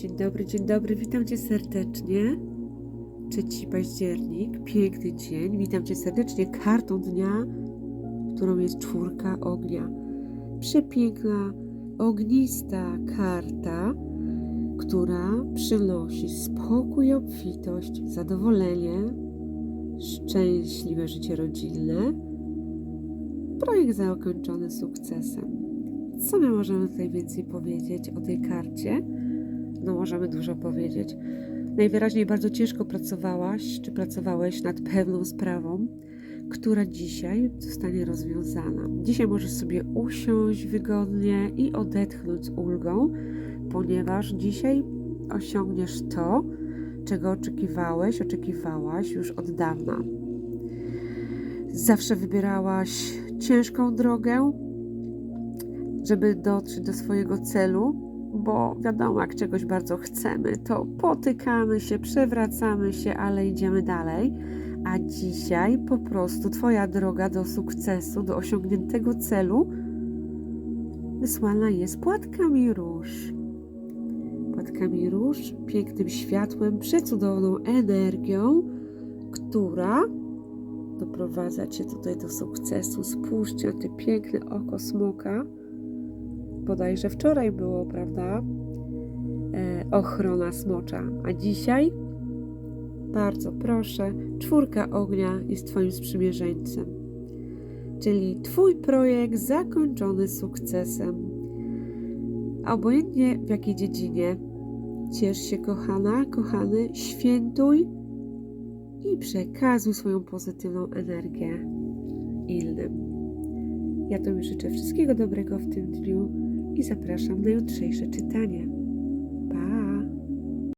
Dzień dobry, dzień dobry, witam Cię serdecznie. 3 październik, piękny dzień. Witam Cię serdecznie. Kartą dnia, którą jest czwórka ognia. Przepiękna, ognista karta, która przynosi spokój, obfitość, zadowolenie, szczęśliwe życie rodzinne. Projekt zakończony sukcesem. Co my możemy tutaj więcej powiedzieć o tej karcie? No, możemy dużo powiedzieć. Najwyraźniej bardzo ciężko pracowałaś, czy pracowałeś nad pewną sprawą, która dzisiaj zostanie rozwiązana. Dzisiaj możesz sobie usiąść wygodnie i odetchnąć z ulgą, ponieważ dzisiaj osiągniesz to, czego oczekiwałeś, oczekiwałaś już od dawna. Zawsze wybierałaś ciężką drogę, żeby dotrzeć do swojego celu, bo wiadomo, jak czegoś bardzo chcemy, to potykamy się, przewracamy się, ale idziemy dalej. A dzisiaj po prostu Twoja droga do sukcesu, do osiągniętego celu wysłana jest płatkami róż. Płatkami róż, pięknym światłem, przecudowną energią, która doprowadza Cię tutaj do sukcesu. Spójrzcie na te piękne oko smoka bodajże wczoraj było, prawda? E, ochrona smocza. A dzisiaj, bardzo proszę, czwórka ognia jest Twoim sprzymierzeńcem. Czyli Twój projekt zakończony sukcesem. A obojętnie w jakiej dziedzinie, ciesz się, kochana, kochany, świętuj i przekazuj swoją pozytywną energię innym. Ja Tobie życzę wszystkiego dobrego w tym dniu i zapraszam na jutrzejsze czytanie. Pa!